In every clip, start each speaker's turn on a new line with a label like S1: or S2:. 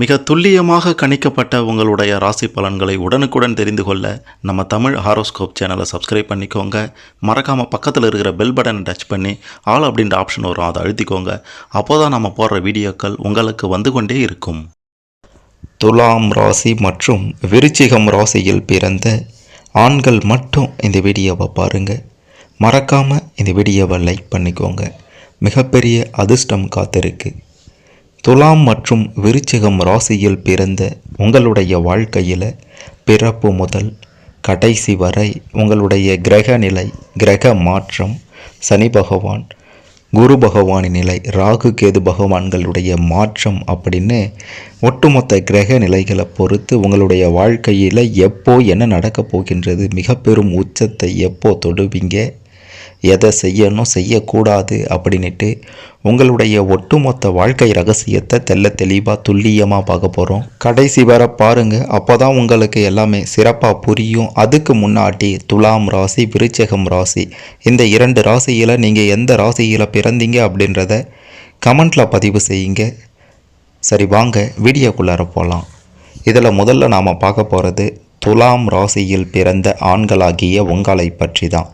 S1: மிக துல்லியமாக கணிக்கப்பட்ட உங்களுடைய ராசி பலன்களை உடனுக்குடன் தெரிந்து கொள்ள நம்ம தமிழ் ஹாரோஸ்கோப் சேனலை சப்ஸ்கிரைப் பண்ணிக்கோங்க. மறக்காமல் பக்கத்தில் இருக்கிற பெல் பட்டனை டச் பண்ணி ஆல் அப்படின்ற ஆப்ஷன் வரும் அதை அழுத்திக்கோங்க. அப்போ தான் நம்ம போடுற வீடியோக்கள் உங்களுக்கு வந்து கொண்டே இருக்கும்.
S2: துலாம் ராசி மற்றும் விருச்சிகம் ராசியில் பிறந்த ஆண்கள் மட்டும் இந்த வீடியோவை பாருங்கள் மறக்காமல் இந்த வீடியோவை லைக் பண்ணிக்கோங்க. மிகப்பெரிய அதிர்ஷ்டம் காத்திருக்கு. துலாம் மற்றும் விருச்சிகம் ராசியில் பிறந்த உங்களுடைய வாழ்க்கையில் பிறப்பு முதல் கடைசி வரை உங்களுடைய கிரக நிலை கிரக மாற்றம் சனி பகவான் குரு பகவானின் நிலை ராகு கேது பகவான்களுடைய மாற்றம் அப்படின்னு ஒட்டுமொத்த கிரக நிலைகளை பொறுத்து உங்களுடைய வாழ்க்கையில் எப்போ என்ன நடக்கப் போகின்றது மிக பெரும் உச்சத்தை எப்போ தொடுவீங்க எதை செய்யணும் செய்யக்கூடாது அப்படின்ட்டு உங்களுடைய ஒட்டுமொத்த வாழ்க்கை ரகசியத்தை தெல்ல தெளிவாக துல்லியமாக பார்க்க போகிறோம் கடைசி வர பாருங்கள் அப்போ தான் உங்களுக்கு எல்லாமே சிறப்பாக புரியும். அதுக்கு முன்னாடி துலாம் ராசி விருச்சகம் ராசி. இந்த இரண்டு ராசியில் நீங்கள் எந்த ராசியில் பிறந்தீங்க அப்படின்றத கமெண்ட்டில் பதிவு செய்யுங்க. சரி வாங்க. வீடியோக்குள்ளார போகலாம் இதில் முதல்ல நாம் பார்க்க போகிறது துலாம் ராசியில் பிறந்த ஆண்களாகிய உங்களை பற்றி தான்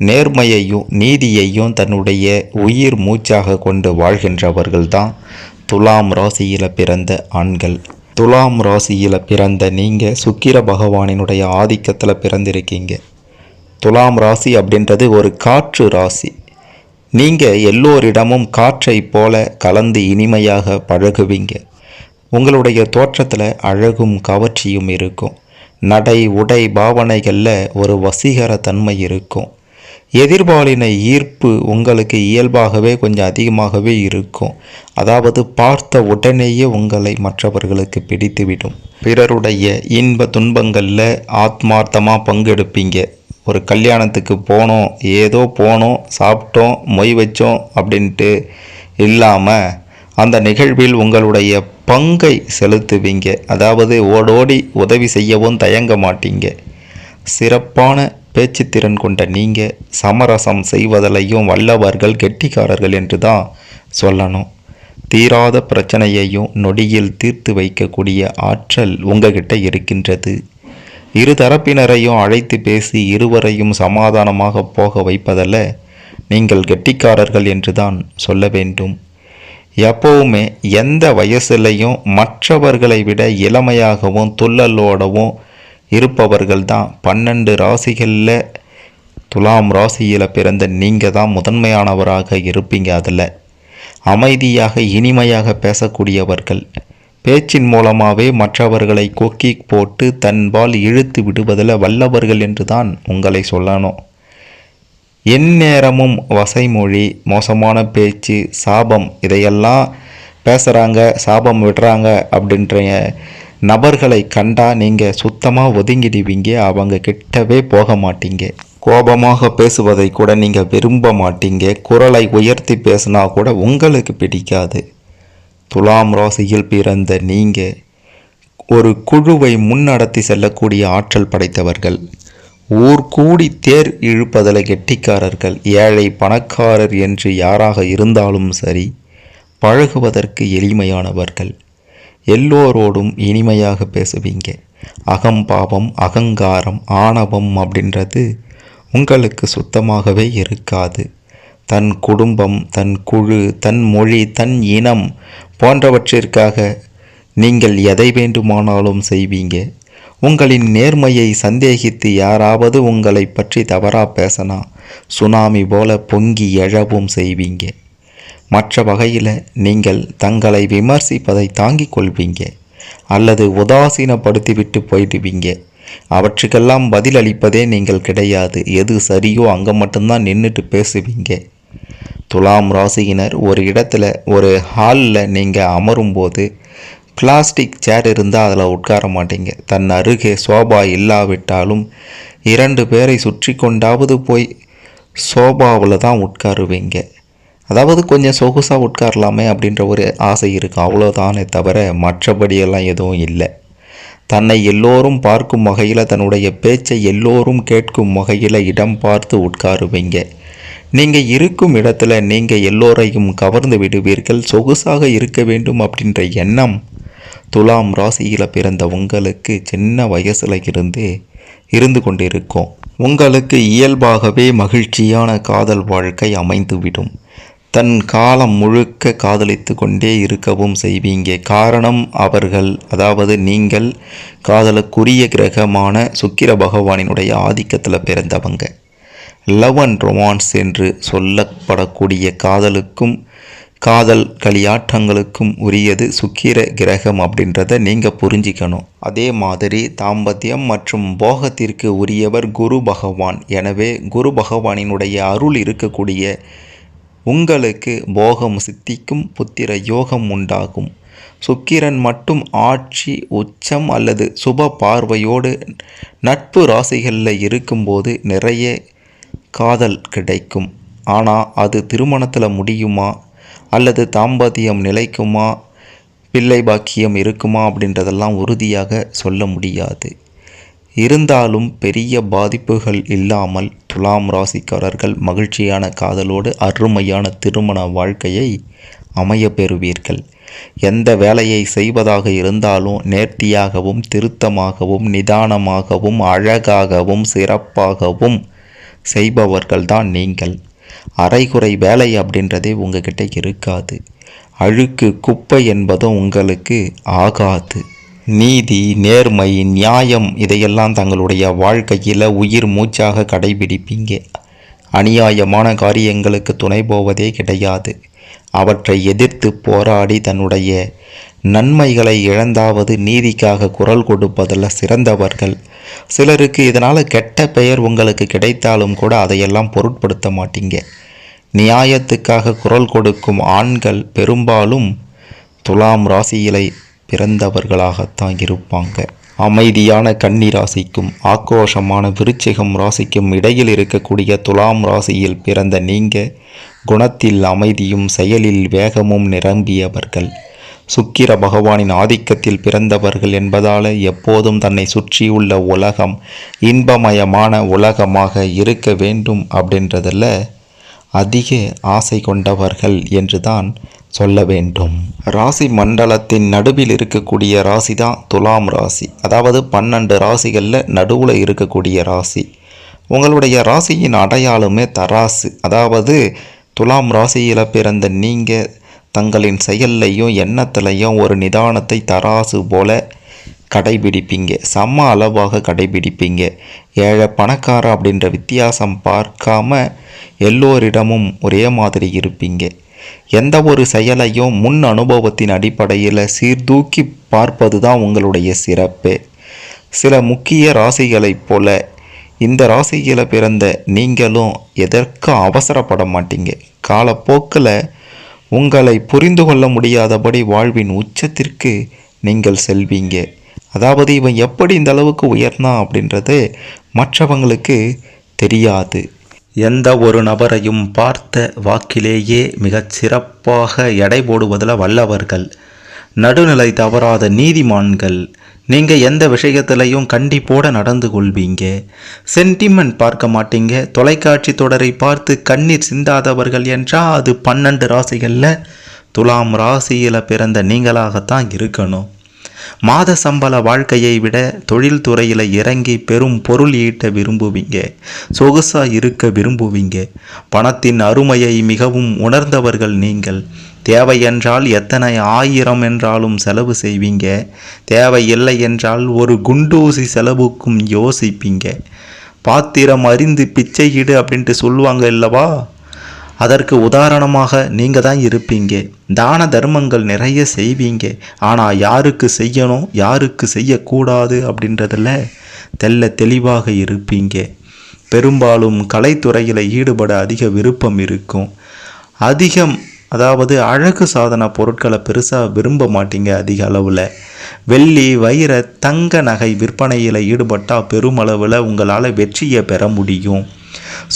S2: நேர்மையையும் நீதியையும் தன்னுடைய உயிர் மூச்சாக கொண்டு வாழ்கின்றவர்கள் தான் துலாம் ராசியில் பிறந்த ஆண்கள். துலாம் ராசியில் பிறந்த நீங்கள் சுக்கிர பகவானினுடைய ஆதிக்கத்தில் பிறந்திருக்கீங்க. துலாம் ராசி அப்படின்றது ஒரு காற்று ராசி. நீங்கள் எல்லோரிடமும் காற்றை போல கலந்து இனிமையாக பழகுவீங்க. உங்களுடைய தோற்றத்தில் அழகும் கவர்ச்சியும் இருக்கும். நடை உடை பாவனைகளில் ஒரு வசீகர தன்மை இருக்கும். எதிர்பாலின ஈர்ப்பு உங்களுக்கு இயல்பாகவே கொஞ்சம் அதிகமாகவே இருக்கும். அதாவது பார்த்த உடனேயே உங்களை மற்றவர்களுக்கு பிடித்துவிடும். பிறருடைய இன்ப துன்பங்களில் ஆத்மார்த்தமாக பங்கெடுப்பீங்க. ஒரு கல்யாணத்துக்கு போனோம் ஏதோ போனோம் சாப்பிட்டோம் மொய் வச்சோம் அப்படின்ட்டு இல்லாமல் அந்த நிகழ்வில் உங்களுடைய பங்கை செலுத்துவீங்க. அதாவது ஓடோடி உதவி செய்யவும் தயங்க மாட்டீங்க. சிறப்பான பேச்சுத்திறன் கொண்ட நீங்கள் சமரசம் செய்வதிலையும் வல்லவர்கள் கெட்டிக்காரர்கள் என்று தான் சொல்லணும். தீராத பிரச்சனையையும் நொடியில் தீர்த்து வைக்கக்கூடிய ஆற்றல் உங்ககிட்ட இருக்கின்றது. இரு தரப்பினரையும் அழைத்து பேசி இருவரையும் சமாதானமாக போக வைப்பதில் நீங்கள் கெட்டிக்காரர்கள் என்று தான் சொல்ல வேண்டும். எப்போவுமே எந்த வயசுலையும் மற்றவர்களை விட இளமையாகவும் துள்ளலோடவும் இருப்பவர்கள் தான் பன்னெண்டு ராசிகளில் துலாம் ராசியில் பிறந்த நீங்கள் தான் முதன்மையானவராக இருப்பீங்க அதில். அமைதியாக இனிமையாக பேசக்கூடியவர்கள். பேச்சின் மூலமாகவே மற்றவர்களை கொக்கி போட்டு தன்பால் இழுத்து விடுவதில் வல்லவர்கள் என்று தான் உங்களை சொல்லணும். எந்நேரமும் வசைமொழி மோசமான பேச்சு சாபம் இதையெல்லாம் பேசுகிறாங்க சாபம் விடுறாங்க அப்படின்ற நபர்களை கண்டா நீங்கள் சுத்தமாக ஒதுங்கிடுவீங்க அவங்க கிட்டவே போக மாட்டீங்க. கோபமாக பேசுவதை கூட நீங்கள் விரும்ப மாட்டீங்க. குரலை உயர்த்தி பேசினா கூட உங்களுக்கு பிடிக்காது. துலாம் ராசியில் பிறந்த நீங்கள் ஒரு குழுவை முன்னடத்தி செல்லக்கூடிய ஆற்றல் படைத்தவர்கள். ஊர் கூடி தேர் இழுப்பதில் கெட்டிக்காரர்கள். ஏழை பணக்காரர் என்று யாராக இருந்தாலும் சரி பழகுவதற்கு எளிமையானவர்கள். எல்லோரோடும் இனிமையாக பேசுவீங்க. அகம்பாவம் அகங்காரம் ஆணவம் அப்படின்றது உங்களுக்கு சுத்தமாகவே இருக்காது. தன் குடும்பம் தன் குழு தன் மொழி தன் இனம் போன்றவற்றிற்காக நீங்கள் எதை வேண்டுமானாலும் செய்வீங்க. உங்களின் நேர்மையை சந்தேகித்து யாராவது உங்களை பற்றி தவறாக பேசினா சுனாமி போல பொங்கி எழவும் செய்வீங்க. மற்ற வகையில் நீங்கள் தங்களை விமர்சிப்பதை தாங்கிக் கொள்வீங்க அல்லது உதாசீனப்படுத்திவிட்டு போயிடுவீங்க. அவற்றுக்கெல்லாம் பதில் அளிப்பதே நீங்கள் கிடையாது. எது சரியோ அங்கே மட்டும்தான் நின்றுட்டு பேசுவீங்க. துலாம் ராசியினர் ஒரு இடத்துல ஒரு ஹாலில் நீங்கள் அமரும்போது பிளாஸ்டிக் சேர் இருந்தால் அதில் உட்கார மாட்டீங்க. தன் அருகே சோபா இல்லாவிட்டாலும் இரண்டு பேரை சுற்றி கொண்டாவது போய் சோபாவில் தான் உட்காருவீங்க. அதாவது கொஞ்சம் சொகுசாக உட்காரலாமே அப்படின்ற ஒரு ஆசை இருக்குது அவ்வளோதானே தவிர மற்றபடியெல்லாம் எதுவும் இல்லை. தன்னை எல்லோரும் பார்க்கும் வகையில் தன்னுடைய பேச்சை எல்லோரும் கேட்கும் வகையில் இடம் பார்த்து உட்காருவீங்க. நீங்கள் இருக்கும் இடத்துல நீங்கள் எல்லோரையும் கவர்ந்து விடுவீர்கள். சொகுசாக இருக்க வேண்டும் அப்படின்ற எண்ணம் துலாம் ராசியில் பிறந்த உங்களுக்கு சின்ன வயசில் இருந்து இருந்து கொண்டிருக்கும். உங்களுக்கு இயல்பாகவே மகிழ்ச்சியான காதல் வாழ்க்கை அமைந்துவிடும். தன் காலம் முழுக்க காதலித்து கொண்டே இருக்கவும் செய்வீங்க. காரணம் அவர்கள் அதாவது நீங்கள் காதலுக்குரிய கிரகமான சுக்கிர பகவானினுடைய ஆதிக்கத்தில் பிறந்தவங்க. லவ் அண்ட் ரொமான்ஸ் என்று சொல்லப்படக்கூடிய காதலுக்கும் காதல் களியாட்டங்களுக்கும் உரியது சுக்கிர கிரகம் அப்படின்றத நீங்கள் புரிஞ்சிக்கணும். அதே மாதிரி தாம்பத்தியம் மற்றும் போகத்திற்கு உரியவர் குரு பகவான். எனவே குரு பகவானினுடைய அருள் இருக்கக்கூடிய உங்களுக்கு போகம் சித்திக்கும் புத்திர யோகம் உண்டாகும். சுக்கிரன் மட்டும் ஆட்சி உச்சம் அல்லது சுப பார்வையோடு நட்பு ராசிகளில் இருக்கும்போது நிறைய காதல் கிடைக்கும். ஆனால் அது திருமணத்தில் முடியுமா? அல்லது தாம்பத்தியம் நிலைக்குமா? பிள்ளை பாக்கியம் இருக்குமா? அப்படின்றதெல்லாம் உறுதியாக சொல்ல முடியாது. இருந்தாலும் பெரிய பாதிப்புகள் இல்லாமல் துலாம் ராசிக்காரர்கள் மகிழ்ச்சியான காதலோடு அருமையான திருமண வாழ்க்கையை அமைய பெறுவீர்கள் எந்த வேலையை செய்வதாக இருந்தாலும் நேர்த்தியாகவும் திருத்தமாகவும் நிதானமாகவும் அழகாகவும் சிறப்பாகவும் செய்பவர்கள்தான் நீங்கள். அரைகுறை வேலை அப்படின்றதே உங்ககிட்ட இருக்காது. அழுக்கு குப்பை என்பதும் உங்களுக்கு ஆகாது. நீதி நேர்மை நியாயம் இதையெல்லாம் தங்களுடைய வாழ்க்கையில் உயிர் மூச்சாக கடைபிடிப்பீங்க. அநியாயமான காரியங்களுக்கு துணை போவதே கிடையாது. அவற்றை எதிர்த்து போராடி தன்னுடைய நன்மைகளை இழந்தாவது நீதிக்காக குரல் கொடுப்பதில் சிறந்தவர்கள். சிலருக்கு இதனால் கெட்ட பெயர் உங்களுக்கு கிடைத்தாலும் கூட அதையெல்லாம் பொருட்படுத்த மாட்டீங்க. நியாயத்துக்காக குரல் கொடுக்கும் ஆண்கள் பெரும்பாலும் துலாம் ராசியிலை பிறந்தவர்களாகத்தான் இருப்பாங்க. அமைதியான கன்னி ராசிக்கும் ஆக்ரோஷமான விருச்சிகம் ராசிக்கும் இடையில் இருக்கக்கூடிய துலாம் ராசியில் பிறந்த நீங்க குணத்தில் அமைதியும் செயலில் வேகமும் நிரம்பியவர்கள். சுக்கிர பகவானின் ஆதிக்கத்தில் பிறந்தவர்கள் என்பதால் எப்போதும் தன்னை சுற்றியுள்ள உலகம் இன்பமயமான உலகமாக இருக்க வேண்டும் அப்படின்றதில் அதிக ஆசை கொண்டவர்கள் என்றுதான் சொல்ல வேண்டும். ராசி மண்டலத்தின் நடுவில் இருக்கக்கூடிய ராசி தான் துலாம் ராசி. அதாவது பன்னெண்டு ராசிகளில் நடுவில் இருக்கக்கூடிய ராசி. உங்களுடைய ராசியின் அடையாளமே தராசு. அதாவது துலாம் ராசியில் பிறந்த நீங்கள் தங்களின் செயல்லையும் எண்ணத்துலையும் ஒரு நிதானத்தை தராசு போல கடைபிடிப்பீங்க. சம அளவாக கடைபிடிப்பீங்க. ஏழை பணக்கார அப்படின்ற வித்தியாசம் பார்க்காம எல்லோரிடமும் ஒரே மாதிரி இருப்பீங்க. எந்த ஒரு செயலையும் முன் அனுபவத்தின் அடிப்படையில் சீர்தூக்கி பார்ப்பது தான் உங்களுடைய சிறப்பு. சில முக்கிய ராசிகளைப் போல இந்த ராசியில் பிறந்த நீங்களும் எதற்கும் அவசரப்பட மாட்டீங்க. காலப்போக்கில் உங்களை புரிந்து கொள்ள முடியாதபடி வாழ்வின் உச்சத்திற்கு நீங்கள் செல்வீங்க. அதாவது இவன் எப்படி இந்த அளவுக்கு உயர்னா அப்படின்றது மற்றவங்களுக்கு தெரியாது. எந்த ஒரு நபரையும் பார்த்த வாக்கிலேயே மிகச் சிறப்பாக எடை போடுவதில் வல்லவர்கள். நடுநிலை தவறாத நீதிமான்கள். நீங்கள் எந்த விஷயத்திலையும் கண்டிப்போட நடந்து கொள்வீங்க. சென்டிமெண்ட் பார்க்க மாட்டீங்க. தொலைக்காட்சி தொடரை பார்த்து கண்ணீர் சிந்தாதவர்கள் என்றால் அது பன்னெண்டு ராசிகளில் துலாம் ராசியில் பிறந்த நீங்களாகத்தான் இருக்கணும். மாத சம்பள வாழ்க்கையை விட தொழில்துறையில் இறங்கி பெரும் பொருள் ஈட்ட விரும்புவீங்க சொகுசாக இருக்க விரும்புவீங்க. பணத்தின் அருமையை மிகவும் உணர்ந்தவர்கள் நீங்கள். தேவை என்றால் எத்தனை ஆயிரம் என்றாலும் செலவு செய்வீங்க. தேவை இல்லை என்றால் ஒரு குண்டூசி செலவுக்கும் யோசிப்பீங்க. பாத்திரம் அறிந்து பிச்சையிடு அப்படின்ட்டு சொல்லுவாங்க இல்லவா? அதற்கு உதாரணமாக நீங்கள் தான் இருப்பீங்க. தான தர்மங்கள் நிறைய செய்வீங்க. ஆனால் யாருக்கு செய்யணும் யாருக்கு செய்யக்கூடாது அப்படின்றதில் தெல்ல தெளிவாக இருப்பீங்க. பெரும்பாலும் கலைத்துறையில் ஈடுபட அதிக விருப்பம் இருக்கும். அதிகம் அதாவது அழகு சாதன பொருட்களை பெருசாக விரும்ப மாட்டீங்க அதிக அளவில். வெள்ளி வைர தங்க நகை விற்பனையில் ஈடுபட்டால் பெருமளவில் உங்களால் வெற்றியை பெற முடியும்.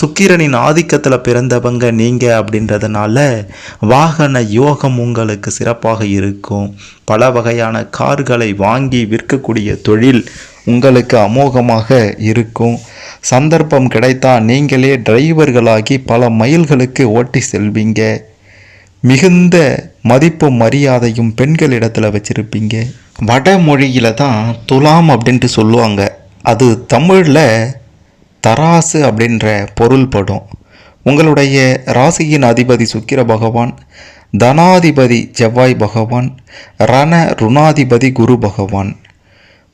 S2: சுக்கிரனின் ஆதிக்கத்தில் பிறந்தவங்க நீங்கள் அப்படின்றதுனால வாகன யோகம் உங்களுக்கு சிறப்பாக இருக்கும். பல வகையான கார்களை வாங்கி விற்கக்கூடிய தொழில் உங்களுக்கு அமோகமாக இருக்கும். சந்தர்ப்பம் கிடைத்தால் நீங்களே டிரைவர்களாகி பல மைல்களுக்கு ஓட்டி செல்வீங்க. மிகுந்த மதிப்பும் மரியாதையும் பெண்களிடத்தில் வச்சுருப்பீங்க. வடமொழியில் தான் துலாம் அப்படின்ட்டு சொல்லுவாங்க. அது தமிழில் தராசு அப்படின்ற பொருள்படும் உங்களுடைய ராசியின் அதிபதி சுக்கிர பகவான் தனாதிபதி செவ்வாய் பகவான் ரண ருணாதிபதி குரு பகவான்.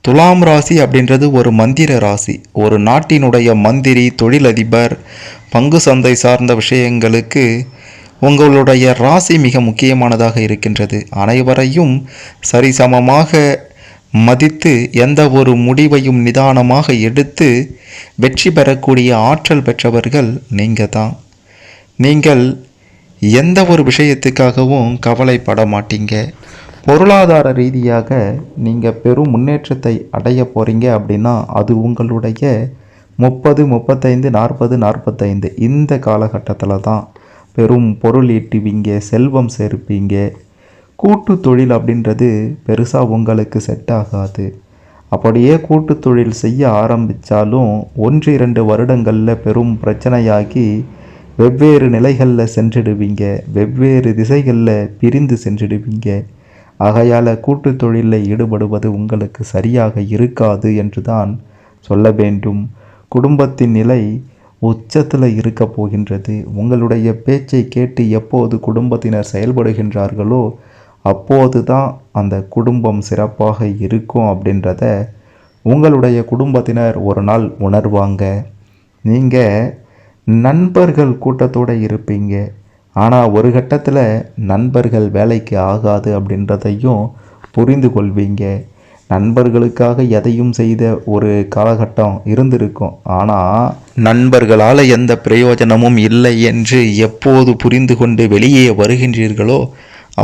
S2: துலாம் ராசி அப்படின்றது ஒரு மந்திர ராசி. ஒரு நாட்டினுடைய மந்திரி தொழிலதிபர் பங்கு சந்தை சார்ந்த விஷயங்களுக்கு உங்களுடைய ராசி மிக முக்கியமானதாக இருக்கின்றது. அனைவரையும் சரிசமமாக மதித்து எந்த ஒரு முடிவையும் நிதானமாக எடுத்து வெற்றி பெறக்கூடிய ஆற்றல் பெற்றவர்கள் நீங்கள் தான் நீங்கள் எந்த ஒரு விஷயத்துக்காகவும் கவலைப்பட மாட்டீங்க. பொருளாதார ரீதியாக நீங்கள் பெரும் முன்னேற்றத்தை அடைய போகிறீங்க அப்படின்னா அது உங்களுடைய முப்பது முப்பத்தைந்து நாற்பது நாற்பத்தைந்து இந்த காலகட்டத்தில் தான் பெரும் பொருள் ஈட்டுவீங்க செல்வம் சேர்ப்பீங்க. கூட்டு தொழில் அப்படின்றது பெருசாக உங்களுக்கு செட் ஆகாது. அப்படியே கூட்டு தொழில் செய்ய ஆரம்பித்தாலும் ஒன்று இரண்டு வருடங்களில் பெரும் பிரச்சனையாகி வெவ்வேறு நிலைகளில் சென்றிடுவீங்க. வெவ்வேறு திசைகளில் பிரிந்து சென்றிடுவீங்க. ஆகையால் கூட்டு தொழிலில் ஈடுபடுவது உங்களுக்கு சரியாக இருக்காது என்று தான் சொல்ல வேண்டும். குடும்பத்தின் நிலை உச்சத்தில் இருக்க போகின்றது. உங்களுடைய பேச்சை கேட்டு எப்போது குடும்பத்தினர் செயல்படுகின்றார்களோ அப்போது தான் அந்த குடும்பம் சிறப்பாக இருக்கும் அப்படின்றத உங்களுடைய குடும்பத்தினர் ஒரு நாள் உணர்வாங்க. நீங்கள் நண்பர்கள் கூட்டத்தோடு இருப்பீங்க. ஆனால் ஒரு கட்டத்தில் நண்பர்கள் வேலைக்கு ஆகாது அப்படின்றதையும் புரிந்து கொள்வீங்க. நண்பர்களுக்காக எதையும் செய்த ஒரு காலகட்டம் இருந்திருக்கும். ஆனால் நண்பர்களால் எந்த பிரயோஜனமும் இல்லை என்று எப்போது புரிந்து கொண்டு வெளியே வருகின்றீர்களோ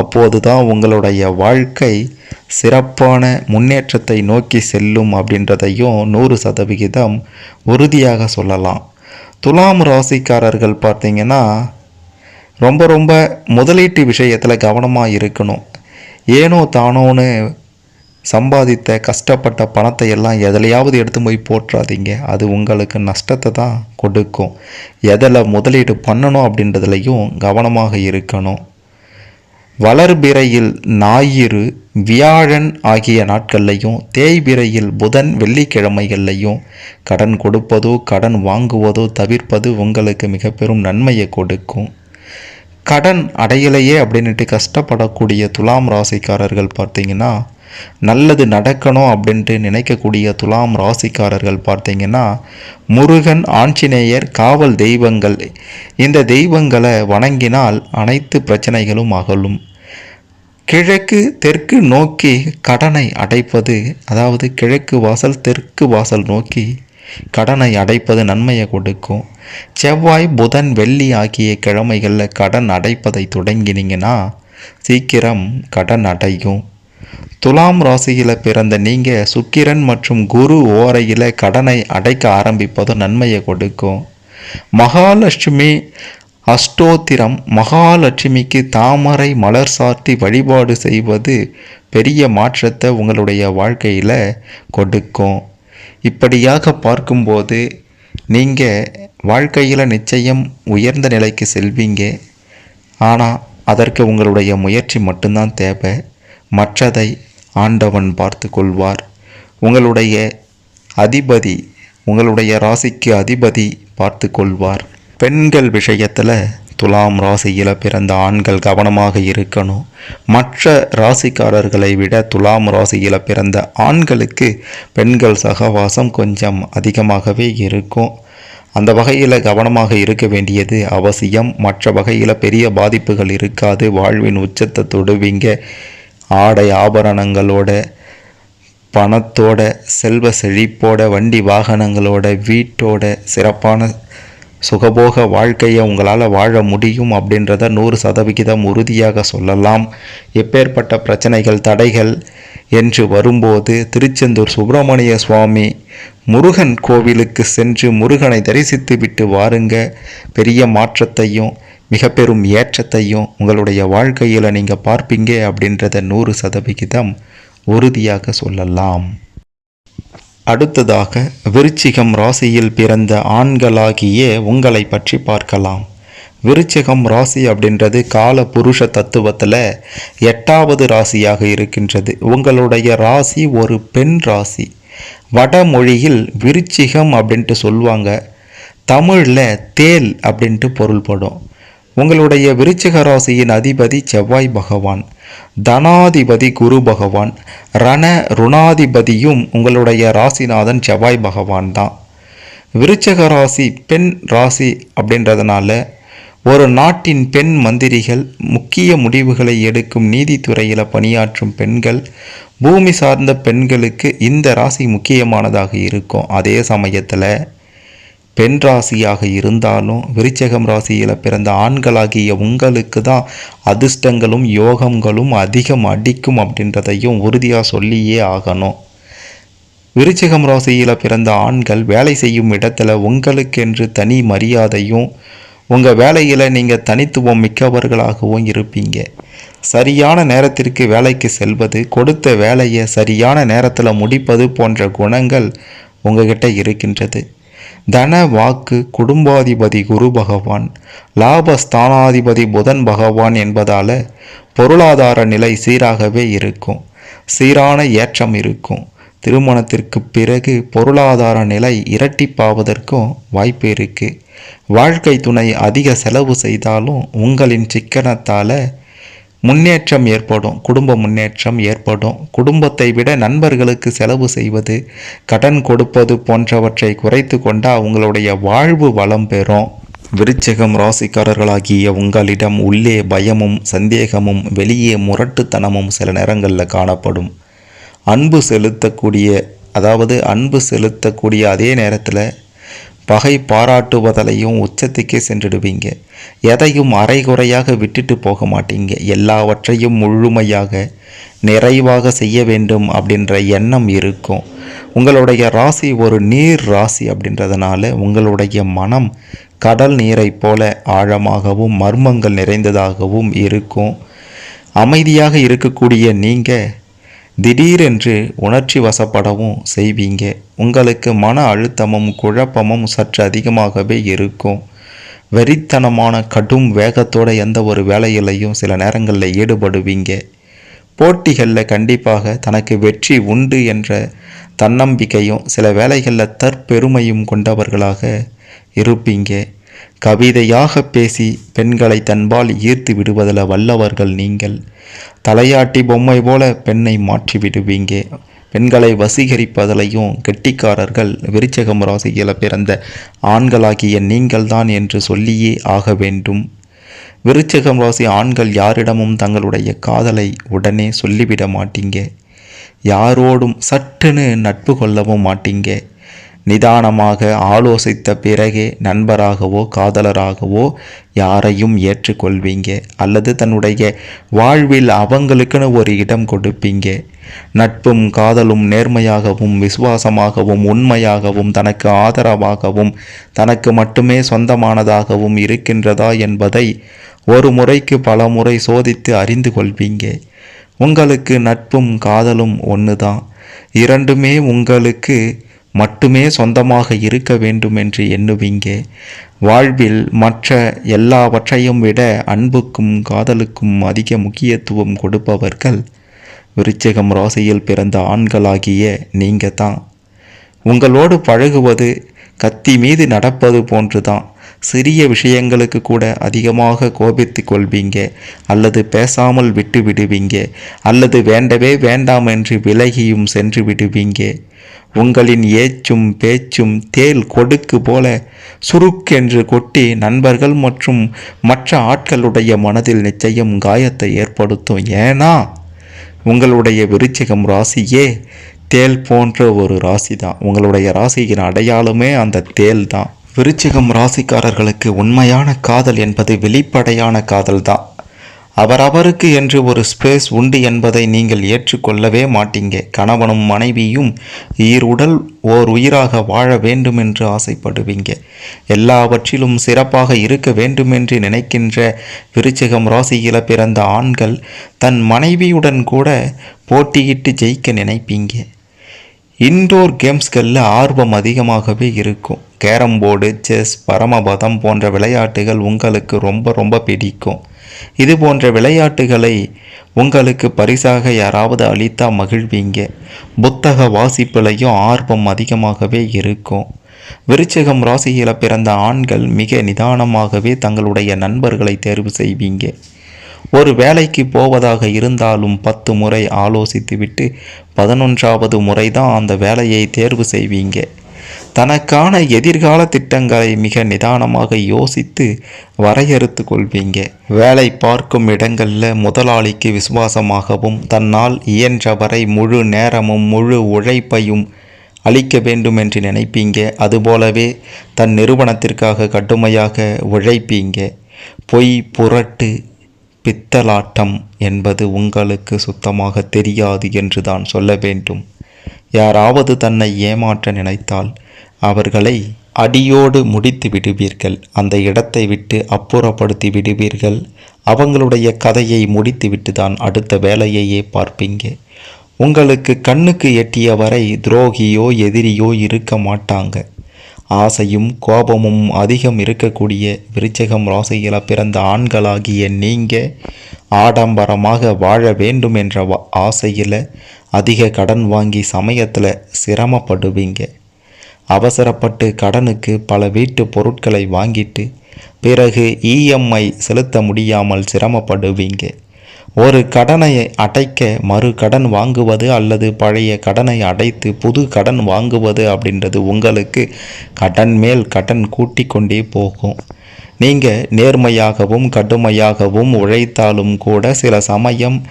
S2: அப்போது தான் உங்களுடைய வாழ்க்கை சிறப்பான முன்னேற்றத்தை நோக்கி செல்லும் அப்படின்றதையும் நூறு சதவிகிதம் உறுதியாக சொல்லலாம். துலாம் ராசிக்காரர்கள் பார்த்தீங்கன்னா ரொம்ப ரொம்ப முதலீட்டு விஷயத்தில் கவனமாக இருக்கணும். ஏனோ தானோன்னு சம்பாதித்த கஷ்டப்பட்ட பணத்தை எல்லாம் எதுலையாவது எடுத்து போய் போட்டுறாதீங்க அது உங்களுக்கு நஷ்டத்தை தான் கொடுக்கும். எதில் முதலீடு பண்ணணும் அப்படின்றதுலையும் கவனமாக இருக்கணும். வளர்பிறையில் ஞாயிறு வியாழன் ஆகிய நாட்கள்லையும் தேய்பிறையில் புதன் வெள்ளிக்கிழமைகள்லையும் கடன் கொடுப்பதோ கடன் வாங்குவதோ தவிர்ப்பது உங்களுக்கு மிக பெரும் நன்மையை கொடுக்கும். கடன் அடையலையே அப்படின்ட்டு கஷ்டப்படக்கூடிய துலாம் ராசிக்காரர்கள் பார்த்தீங்கன்னா நல்லது நடக்கணும் அப்படின்ட்டு நினைக்கக்கூடிய துலாம் ராசிக்காரர்கள் பார்த்தீங்கன்னா முருகன் ஆஞ்சநேயர் காவல் தெய்வங்கள் இந்த தெய்வங்களை வணங்கினால் அனைத்து பிரச்சனைகளும் அகலும். கிழக்கு தெற்கு நோக்கி கடனை அடைப்பது அதாவது கிழக்கு வாசல் தெற்கு வாசல் நோக்கி கடனை அடைப்பது நன்மையை கொடுக்கும். செவ்வாய் புதன் வெள்ளி ஆகிய கிழமைகளில் கடன் அடைப்பதை தொடங்கினீங்கன்னா சீக்கிரம் கடன் அடையும். துலாம் ராசியில் பிறந்த நீங்கள் சுக்கிரன் மற்றும் குரு ஓரையில் கடனை அடைக்க ஆரம்பிப்பதும் நன்மையை கொடுக்கும். மகாலட்சுமி அஷ்டோத்திரம் மகாலட்சுமிக்கு தாமரை மலர் சாட்டி வழிபாடு செய்வது பெரிய மாற்றத்தை உங்களுடைய வாழ்க்கையில் கொடுக்கும். இப்படியாக பார்க்கும்போது நீங்கள் வாழ்க்கையில் நிச்சயம் உயர்ந்த நிலைக்கு செல்வீங்க. ஆனால் அதற்கு உங்களுடைய முயற்சி மட்டும்தான் தேவை. மற்றதை ஆண்டவன் பார்த்து கொள்வார். உங்களுடைய அதிபதி உங்களுடைய ராசிக்கு அதிபதி பார்த்து கொள்வார். பெண்கள் விஷயத்தில் துலாம் ராசியில் பிறந்த ஆண்கள் கவனமாக இருக்கணும். மற்ற ராசிக்காரர்களை விட துலாம் ராசியில் பிறந்த ஆண்களுக்கு பெண்கள் சகவாசம் கொஞ்சம் அதிகமாகவே இருக்கும். அந்த வகையில் கவனமாக இருக்க வேண்டியது அவசியம். மற்ற வகையில் பெரிய பாதிப்புகள் இருக்காது. வாழ்வின் உச்சத்தை தொடுவீங்க. ஆடை ஆபரணங்களோட பணத்தோட செல்வ செழிப்போட வண்டி வாகனங்களோட வீட்டோட சிறப்பான சுகபோக வாழ்க்கையை உங்களால் வாழ முடியும் அப்படின்றத நூறு சதவிகிதம் உறுதியாக சொல்லலாம். எப்பேற்பட்ட பிரச்சனைகள் தடைகள் என்று வரும்போது திருச்செந்தூர் சுப்பிரமணிய சுவாமி முருகன் கோவிலுக்கு சென்று முருகனை தரிசித்து விட்டு வாருங்க. பெரிய மாற்றத்தையும் மிக பெரும் ஏற்றத்தையும் உங்களுடைய வாழ்க்கையில் நீங்கள் பார்ப்பீங்க அப்படின்றத நூறு சதவிகிதம் உறுதியாக சொல்லலாம். அடுத்ததாக விருச்சிகம் ராசியில் பிறந்த ஆண்களாகிய உங்களை பற்றி பார்க்கலாம். விருச்சிகம் ராசி அப்படின்றது கால புருஷ தத்துவத்தில் எட்டாவது ராசியாக இருக்கின்றது. உங்களுடைய ராசி ஒரு பெண் ராசி. வடமொழியில் விருச்சிகம் அப்படின்ட்டு சொல்லுவாங்க. தமிழில் தேல் அப்படின்ட்டு பொருள்படும். உங்களுடைய விருச்சிக ராசியின் அதிபதி செவ்வாய் பகவான் தனாதிபதி குரு பகவான் ரண ருணாதிபதியும் உங்களுடைய ராசிநாதன் செவ்வாய் பகவான் தான். விருச்சக ராசி பெண் ராசி அப்படின்றதுனால ஒரு நாட்டின் பெண் மந்திரிகள் முக்கிய முடிவுகளை எடுக்கும் நீதித்துறையில் பணியாற்றும் பெண்கள் பூமி சார்ந்த பெண்களுக்கு இந்த ராசி முக்கியமானதாக இருக்கும். அதே சமயத்தில் பெண் ராசியாக இருந்தாலும் விருச்சகம் ராசியில் பிறந்த ஆண்களாகிய உங்களுக்கு தான் அதிர்ஷ்டங்களும் யோகங்களும் அதிகம் அடிக்கும் அப்படின்றதையும் உறுதியாக சொல்லியே ஆகணும். விருச்சிகம் ராசியில் பிறந்த ஆண்கள் வேலை செய்யும் இடத்துல உங்களுக்கென்று தனி மரியாதையும் உங்கள் வேலையில் நீங்கள் தனித்துவம் மிக்கவர்களாகவும் இருப்பீங்க. சரியான நேரத்திற்கு வேலைக்கு செல்வது கொடுத்த வேலையை சரியான நேரத்தில் முடிப்பது போன்ற குணங்கள் உங்ககிட்ட இருக்கின்றது. தன வாக்கு குடும்பாதிபதி குரு பகவான் லாபஸ்தானாதிபதி புதன் பகவான் என்பதால் பொருளாதார நிலை சீராகவே இருக்கும். சீரான ஏற்றம் இருக்கும். திருமணத்திற்கு பிறகு பொருளாதார நிலை இரட்டிப்பாவதற்கும் வாய்ப்பு இருக்குது வாழ்க்கை துணை அதிக செலவு செய்தாலும் உங்களின் சிக்கனத்தால் முன்னேற்றம் ஏற்படும் குடும்ப முன்னேற்றம் ஏற்படும். குடும்பத்தை விட நண்பர்களுக்கு செலவு செய்வது கடன் கொடுப்பது போன்றவற்றை குறைத்து கொண்டால் உங்களுடைய வாழ்வு வளம் பெறும். விருச்சகம் ராசிக்காரர்களாகிய உங்களிடம் உள்ளே பயமும் சந்தேகமும் வெளியே முரட்டுத்தனமும் சில நேரங்களில் காணப்படும். அன்பு செலுத்தக்கூடிய அதாவது அன்பு செலுத்தக்கூடிய அதே நேரத்தில் பகை பாராட்டுவதலையும் உச்சத்துக்கே சென்றுடுவீங்க. எதையும் அரைகுறையாக விட்டுட்டு போக மாட்டீங்க. எல்லாவற்றையும் முழுமையாக நிறைவாக செய்ய வேண்டும் அப்படின்ற எண்ணம் இருக்கும். உங்களுடைய ராசி ஒரு நீர் ராசி அப்படின்றதுனால உங்களுடைய மனம் கடல் நீரைப் போல ஆழமாகவும் மர்மங்கள் நிறைந்ததாகவும் இருக்கும். அமைதியாக இருக்கக்கூடிய நீங்கள் திடீரென்று உணர்ச்சி வசப்படவும் செய்வீங்க. உங்களுக்கு மன அழுத்தமும் குழப்பமும் சற்று அதிகமாகவே இருக்கும். வெறித்தனமான கடும் வேகத்தோட எந்த ஒரு வேலையிலையும் சில நேரங்களில் ஈடுபடுவீங்க. போட்டிகளில் கண்டிப்பாக தனக்கு வெற்றி உண்டு என்ற தன்னம்பிக்கையும் சில வேலைகளில் தற்பெருமையும் கொண்டவர்களாக இருப்பீங்க. கவிதையாக பேசி பெண்களை தன்பால் ஈர்த்து விடுவதில் வல்லவர்கள் நீங்கள். தலையாட்டி பொம்மை போல பெண்ணை மாற்றி விடுவீங்க. பெண்களை வசீகரிப்பதிலையும் கெட்டிக்காரர்கள் விருச்சகம் ராசியில் பிறந்த ஆண்களாகிய நீங்கள்தான் என்று சொல்லியே ஆக வேண்டும். விருச்சகம் ராசி ஆண்கள் யாரிடமும் தங்களுடைய காதலை உடனே சொல்லிவிட மாட்டீங்க. யாரோடும் சட்டுன்னு நட்பு கொள்ளவும் மாட்டீங்க. நிதானமாக ஆலோசித்த பிறகே நண்பராகவோ காதலராகவோ யாரையும் ஏற்றுக்கொள்வீங்க? அல்லது தன்னுடைய வாழ்வில் அவங்களுக்குன்னு ஒரு இடம் கொடுப்பீங்க? நட்பும் காதலும் நேர்மையாகவும் விசுவாசமாகவும் உண்மையாகவும் தனக்கு ஆதரவாகவும் தனக்கு மட்டுமே சொந்தமானதாகவும் இருக்கின்றதா என்பதை ஒரு முறைக்கு பல முறை சோதித்து அறிந்து கொள்வீங்க. உங்களுக்கு நட்பும் காதலும் ஒன்று தான் இரண்டுமே உங்களுக்கு மட்டுமே சொந்தமாக இருக்க வேண்டும் என்று எண்ணுவீங்க. வாழ்வில் மற்ற எல்லாவற்றையும் விட அன்புக்கும் காதலுக்கும் அதிக முக்கியத்துவம் கொடுப்பவர்கள் விருச்சிகம் ராசியில் பிறந்த ஆண்களாகிய நீங்கள் தான் உங்களோடு பழகுவது கத்தி மீது நடப்பது போன்றுதான். சிறிய விஷயங்களுக்கு கூட அதிகமாக கோபித்து கொள்வீங்க அல்லது பேசாமல் விட்டு விடுவீங்க அல்லது வேண்டவே வேண்டாம் என்று விலகியும் சென்று விடுவீங்க. உங்களின் ஏச்சும் பேச்சும் தேல் கொடுக்கு போல சுருக்கென்று கொட்டி நண்பர்கள் மற்றும் மற்ற ஆட்களுடைய மனதில் நிச்சயம் காயத்தை ஏற்படுத்தும். ஏனா உங்களுடைய விருச்சிகம் ராசியே தேல் போன்ற ஒரு ராசி தான் உங்களுடைய ராசியின் அடையாளமே அந்த தேல் தான் விருச்சிகம் ராசிக்காரர்களுக்கு உண்மையான காதல் என்பது வெளிப்படையான காதல் தான் அவரவருக்கு என்று ஒரு ஸ்பேஸ் உண்டு என்பதை நீங்கள் ஏற்றுக்கொள்ளவே மாட்டீங்க. கணவனும் மனைவியும் ஈருடல் ஓர் உயிராக வாழ வேண்டும் என்று ஆசைப்படுவீங்க. எல்லாவற்றிலும் சிறப்பாக இருக்க வேண்டுமென்று நினைக்கின்ற விருச்சகம் ராசியில் பிறந்த ஆண்கள் தன் மனைவியுடன் கூட போட்டியிட்டு ஜெயிக்க நினைப்பீங்க. இன்டோர் கேம்ஸ்களில் ஆர்வம் அதிகமாகவே இருக்கும். கேரம் போர்டு செஸ் பரமபதம் போன்ற விளையாட்டுகள் உங்களுக்கு ரொம்ப ரொம்ப பிடிக்கும். இது போன்ற விளையாட்டுகளை உங்களுக்கு பரிசாக யாராவது அளித்தா மகிழ்வீங்க. புத்தக வாசிப்புலையும் ஆர்வம் அதிகமாகவே இருக்கும். விருச்சகம் ராசியில் பிறந்த ஆண்கள் மிக நிதானமாகவே தங்களுடைய நண்பர்களை தேர்வு செய்வீங்க. ஒரு வேலைக்கு போவதாக இருந்தாலும் பத்து முறை ஆலோசித்துவிட்டு பதினொன்றாவது முறை தான் அந்த வேலையை தேர்வு செய்வீங்க. தனக்கான எதிர்கால திட்டங்களை மிக நிதானமாக யோசித்து வரையறுத்து கொள்வீங்க. வேலை பார்க்கும் இடங்களில் முதலாளிக்கு விசுவாசமாகவும் தன்னால் இயன்றவரை முழு நேரமும் முழு உழைப்பையும் அளிக்க வேண்டும் என்று நினைப்பீங்க. அதுபோலவே தன் நிறுவனத்திற்காக கடுமையாக உழைப்பீங்க. பொய் புரட்டு பித்தலாட்டம் என்பது உங்களுக்கு சுத்தமாக தெரியாது என்று தான் சொல்ல வேண்டும். யாராவது தன்னை ஏமாற்ற நினைத்தால் அவர்களை அடியோடு முடித்து விடுவீர்கள். அந்த இடத்தை விட்டு அப்புறப்படுத்தி விடுவீர்கள். அவங்களுடைய கதையை முடித்துவிட்டு தான் அடுத்த வேலையையே பார்ப்பீங்க. உங்களுக்கு கண்ணுக்கு எட்டிய வரை துரோகியோ எதிரியோ இருக்க மாட்டாங்க. ஆசையும் கோபமும் அதிகம் இருக்கக்கூடிய விருச்சகம் ராசியில் பிறந்த ஆண்களாகிய நீங்கள் ஆடம்பரமாக வாழ வேண்டும் என்ற ஆசையில் அதிக கடன் வாங்கி சமயத்தில் சிரமப்படுவீங்க. அவசரப்பட்டு கடனுக்கு பல வீட்டு பொருட்களை வாங்கிட்டு பிறகு இஎம்ஐ செலுத்த முடியாமல் சிரமப்படுவீங்க. ஒரு கடனை அடைக்க மறு கடன் வாங்குவது அல்லது பழைய கடனை அடைத்து புது கடன் வாங்குவது அப்படின்றது உங்களுக்கு கடன் மேல் கடன் கூட்டி கொண்டே போகும். நீங்கள் நேர்மையாகவும் கடுமையாகவும் உழைத்தாலும் கூட சில சமயம்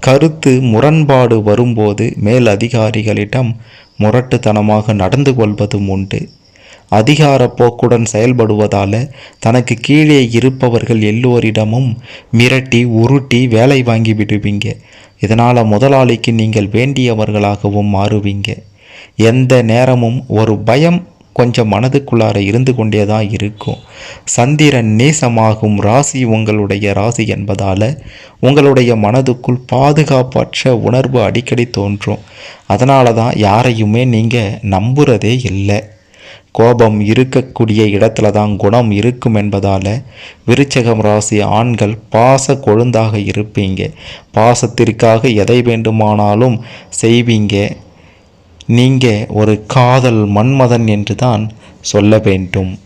S2: கருத்து முரண்பாடு வரும்போது மேல் அதிகாரிகளிடம் முரட்டுத்தனமாக நடந்து கொள்வதும் உண்டு. அதிகார போக்குடன் செயல்படுவதால் தனக்கு கீழே இருப்பவர்கள் எல்லோரிடமும் மிரட்டி உருட்டி வேலை வாங்கி விடுவீங்க. இதனால் முதலாளிக்கு நீங்கள் வேண்டியவர்களாகவும் மாறுவீங்க. எந்த நேரமும் ஒரு பயம் கொஞ்சம் மனதுக்குள்ளார இருந்து கொண்டே தான் இருக்கும். சந்திரன் நேசமாகும் ராசி உங்களுடைய ராசி என்பதால் உங்களுடைய மனதுக்குள் பாதுகாப்பற்ற உணர்வு அடிக்கடி தோன்றும். அதனால தான் யாரையுமே நீங்கள் நம்புறதே இல்லை. கோபம் இருக்கக்கூடிய இடத்துல தான் குணம் இருக்கும் என்பதால் விருச்சகம் ராசி ஆண்கள் பாச கொழுந்தாக இருப்பீங்க. பாசத்திற்காக எதை வேண்டுமானாலும் செய்வீங்க. நீங்கள் ஒரு காதல் மன்மதன் என்று தான் சொல்ல வேண்டும்.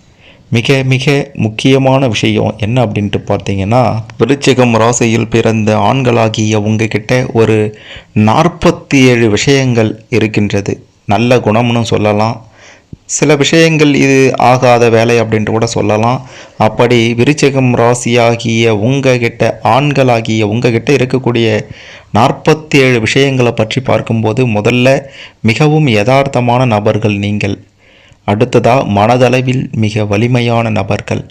S2: மிக மிக முக்கியமான விஷயம் என்ன அப்படின்ட்டு பார்த்தீங்கன்னா விருச்சிகம் ராசியில் பிறந்த ஆண்களாகிய உங்ககிட்ட ஒரு நாற்பத்தி ஏழு விஷயங்கள் இருக்கின்றது. நல்ல குணம்னு சொல்லலாம் சில விஷயங்கள் இது ஆகாத வேலை அப்படின்ட்டு கூட சொல்லலாம். அப்படி விருச்சகம் ராசியாகிய உங்ககிட்ட ஆண்களாகிய உங்ககிட்ட இருக்கக்கூடிய நாற்பத்தி ஏழு விஷயங்களை பற்றி பார்க்கும்போது முதல்ல மிகவும் யதார்த்தமான நபர்கள் நீங்கள். அடுத்ததாக மனதளவில் மிக வலிமையான நபர்கள்.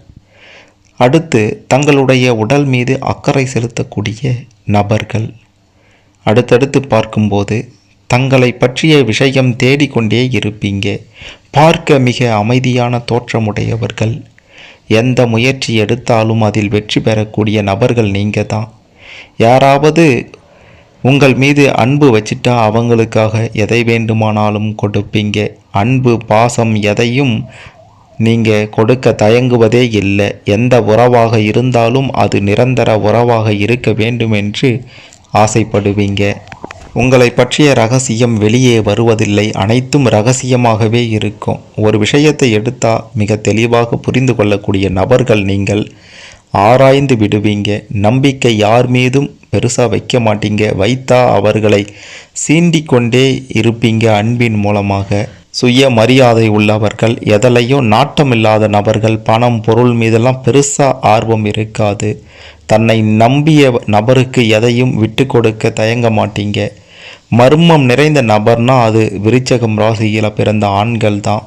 S2: அடுத்து தங்களுடைய உடல் மீது அக்கறை செலுத்தக்கூடிய நபர்கள். அடுத்தடுத்து பார்க்கும்போது தங்களை பற்றிய விஷயம் தேடிக்கொண்டே இருப்பீங்க. பார்க்க மிக அமைதியான தோற்றமுடையவர்கள். எந்த முயற்சி எடுத்தாலும் அதில் வெற்றி பெறக்கூடிய நபர்கள் நீங்கள் தான் யாராவது உங்கள் மீது அன்பு வச்சிட்டா அவங்களுக்காக எதை வேண்டுமானாலும் கொடுப்பீங்க. அன்பு பாசம் எதையும் நீங்கள் கொடுக்க தயங்குவதே இல்லை. எந்த உறவாக இருந்தாலும் அது நிரந்தர உறவாக இருக்க வேண்டும் என்று ஆசைப்படுவீங்க. உங்களை பற்றிய ரகசியம் வெளியே வருவதில்லை. அனைத்தும் ரகசியமாகவே இருக்கும். ஒரு விஷயத்தை எடுத்தா மிக தெளிவாக புரிந்து கொள்ளக்கூடிய நபர்கள் நீங்கள் ஆராய்ந்து விடுவீங்க. நம்பிக்கை யார் மீதும் பெருசாக வைக்க மாட்டீங்க. வைத்தா அவர்களை சீண்டிக்கொண்டே இருப்பீங்க அன்பின் மூலமாக. சுய மரியாதை உள்ளவர்கள் எதலையும் நாட்டமில்லாத நபர்கள் பணம் பொருள் மீதெல்லாம் பெருசாக ஆர்வம் இருக்காது. தன்னை நம்பிய நபருக்கு எதையும் விட்டு கொடுக்க தயங்க மாட்டீங்க. மர்மம் நிறைந்த நபர்னா அது விருச்சகம் ராசியில் பிறந்த ஆண்கள் தான்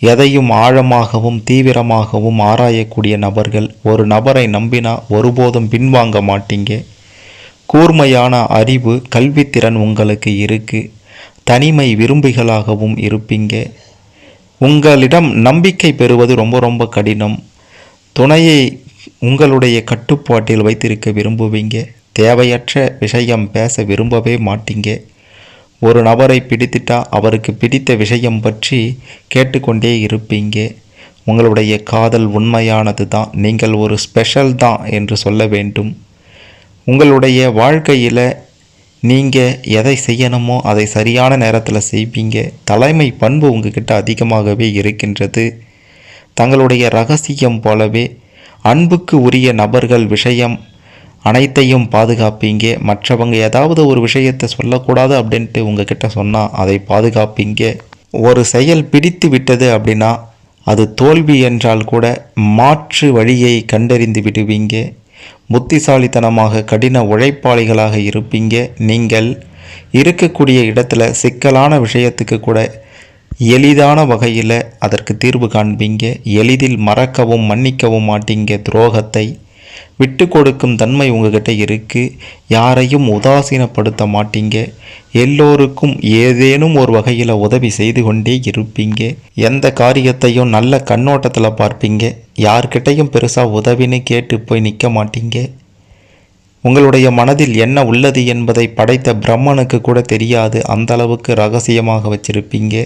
S2: எதையும் ஆழமாகவும் தீவிரமாகவும் ஆராயக்கூடிய நபர்கள். ஒரு நபரை நம்பினா ஒருபோதும் பின்வாங்க மாட்டீங்க. கூர்மையான அறிவு கல்வித்திறன் உங்களுக்கு இருக்குது தனிமை விரும்பிகளாகவும் இருப்பீங்க. உங்களிடம் நம்பிக்கை பெறுவது ரொம்ப ரொம்ப கடினம். துணையை உங்களுடைய கட்டுப்பாட்டில் வைத்திருக்க விரும்புவீங்க. தேவையற்ற விஷயம் பேச விரும்பவே மாட்டீங்க. ஒரு நபரை பிடித்திட்டா அவருக்கு பிடித்த விஷயம் பற்றி கேட்டுக்கொண்டே இருப்பீங்க. உங்களுடைய காதல் உண்மையானது தான் நீங்கள் ஒரு ஸ்பெஷல் தான் என்று சொல்ல வேண்டும். உங்களுடைய வாழ்க்கையில் நீங்கள் எதை செய்யணுமோ அதை சரியான நேரத்தில் செய்வீங்க. தலைமை பண்பு உங்ககிட்ட அதிகமாகவே இருக்கின்றது. தங்களுடைய ரகசியம் போலவே அன்புக்கு உரிய நபர்கள் விஷயம் அனைத்தையும் பாதுகாப்பீங்க மற்றவங்க ஏதாவது ஒரு விஷயத்தை சொல்லக்கூடாது அப்படின்ட்டு உங்ககிட்ட சொன்னால் அதை பாதுகாப்பீங்க ஒரு செயல் பிடித்து விட்டது அப்படின்னா அது தோல்வி என்றால் கூட மாற்று வழியை கண்டறிந்து விடுவீங்க. புத்திசாலித்தனமாக கடின உழைப்பாளிகளாக இருப்பீங்க. நீங்கள் இருக்கக்கூடிய இடத்துல சிக்கலான விஷயத்துக்கு கூட எளிதான வகையில் அதற்கு தீர்வு காண்பீங்க. எளிதில் மறக்கவும் மன்னிக்கவும் மாட்டீங்க துரோகத்தை. விட்டு கொடுக்கும் தன்மை உங்ககிட்ட இருக்குது யாரையும் உதாசீனப்படுத்த மாட்டீங்க. எல்லோருக்கும் ஏதேனும் ஒரு வகையில் உதவி செய்து கொண்டே இருப்பீங்க. எந்த காரியத்தையும் நல்ல கண்ணோட்டத்தில் பார்ப்பீங்க. யார்கிட்டையும் பெருசாக உதவின்னு கேட்டு போய் நிற்க மாட்டீங்க. உங்களுடைய மனதில் என்ன உள்ளது என்பதை படைத்த பிரம்மனுக்கு கூட தெரியாது. அந்த அளவுக்கு ரகசியமாக வச்சிருப்பீங்க.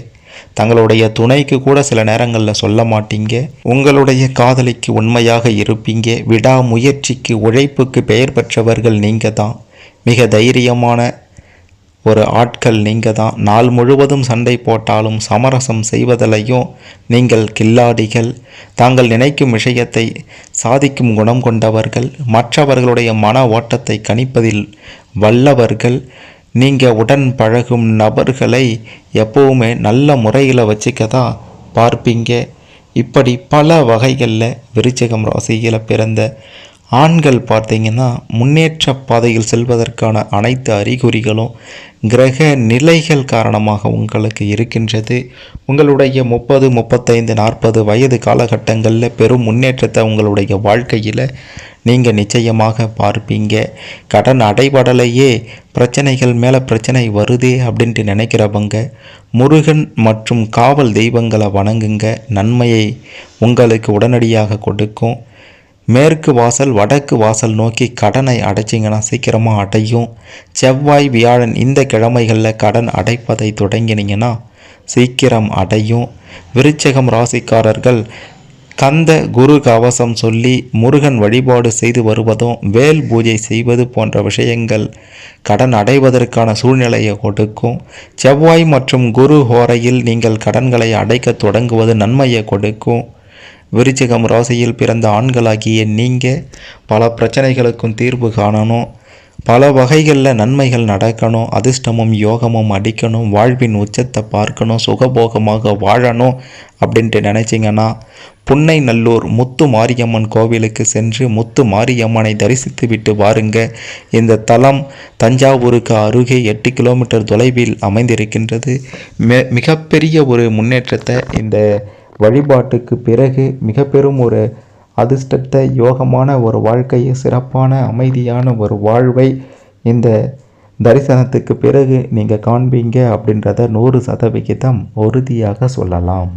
S2: தங்களுடைய துணைக்கு கூட சில நேரங்களில் சொல்ல மாட்டீங்க. உங்களுடைய காதலிக்கு உண்மையாக இருப்பீங்க. விடாமுயற்சிக்கு உழைப்புக்கு பெயர் பெற்றவர்கள் நீங்கள் தான். மிக தைரியமான ஒரு ஆட்கள் நீங்கள் தான். நாள் முழுவதும் சண்டை போட்டாலும் சமரசம் செய்வதிலையும் நீங்கள் கில்லாடிகள். தாங்கள் நினைக்கும் விஷயத்தை சாதிக்கும் குணம் கொண்டவர்கள். மற்றவர்களுடைய மன ஓட்டத்தை கணிப்பதில் வல்லவர்கள். நீங்கள் உடன் பழகும் நபர்களை எப்போவுமே நல்ல முறையில் வச்சுக்க தான் பார்ப்பீங்க. இப்படி பல வகைகளில் விருச்சிகம் ராசியில் பிறந்த ஆண்கள் பார்த்தீங்கன்னா முன்னேற்ற பாதையில் செல்வதற்கான அனைத்து அறிகுறிகளும் கிரக நிலைகள் காரணமாக உங்களுக்கு இருக்கின்றது. உங்களுடைய முப்பது முப்பத்தைந்து நாற்பது வயது காலகட்டங்களில் பெரும் முன்னேற்றத்தை உங்களுடைய வாழ்க்கையில் நீங்கள் நிச்சயமாக பார்ப்பீங்க. கடன் அடைபடலையே பிரச்சனைகள் மேலே பிரச்சனை வருதே அப்படின்ட்டு நினைக்கிறவங்க முருகன் மற்றும் காவல் தெய்வங்களை வணங்குங்க. நன்மையை உங்களுக்கு உடனடியாக கொடுக்கும். மேற்கு வாசல் வடக்கு வாசல் நோக்கி கடனை அடைச்சிங்கன்னா சீக்கிரமாக அடையும். செவ்வாய் வியாழன் இந்த கிழமைகளில் கடன் அடைப்பதை தொடங்கினீங்கன்னா சீக்கிரம் அடையும். விருச்சகம் ராசிக்காரர்கள் கந்த குரு கவசம் சொல்லி முருகன் வழிபாடு செய்து வருவதும் வேல் பூஜை செய்வது போன்ற விஷயங்கள் கடன் அடைவதற்கான சூழ்நிலையை கொடுக்கும். செவ்வாய் மற்றும் குரு ஹோரையில் நீங்கள் கடன்களை அடைக்க தொடங்குவது நன்மையை கொடுக்கும். விருச்சிகம் ராசியில் பிறந்த ஆண்களாகிய நீங்கள் பல பிரச்சனைகளுக்கும் தீர்வு காணணும். பல வகைகளில் நன்மைகள் நடக்கணும். அதிர்ஷ்டமும் யோகமும் அடிக்கணும். வாழ்வின் உச்சத்தை பார்க்கணும். சுகபோகமாக வாழணும் அப்படின்ட்டு நினச்சிங்கன்னா புன்னை நல்லூர் முத்து மாரியம்மன் கோவிலுக்கு சென்று முத்து மாரியம்மனை தரிசித்து விட்டு வாருங்க. இந்த தலம் தஞ்சாவூருக்கு அருகே எட்டு கிலோமீட்டர் தொலைவில் அமைந்திருக்கின்றது. மெ மிகப்பெரிய ஒரு முன்னேற்றத்தை இந்த வழிபாட்டுக்கு பிறகு மிக பெரும் ஒரு அதிர்ஷ்டத்தை யோகமான ஒரு வாழ்க்கையை சிறப்பான அமைதியான ஒரு வாழ்வை இந்த தரிசனத்துக்கு பிறகு நீங்கள் காண்பீங்க அப்படின்றத நூறு சதவிகிதம் உறுதியாக சொல்லலாம்.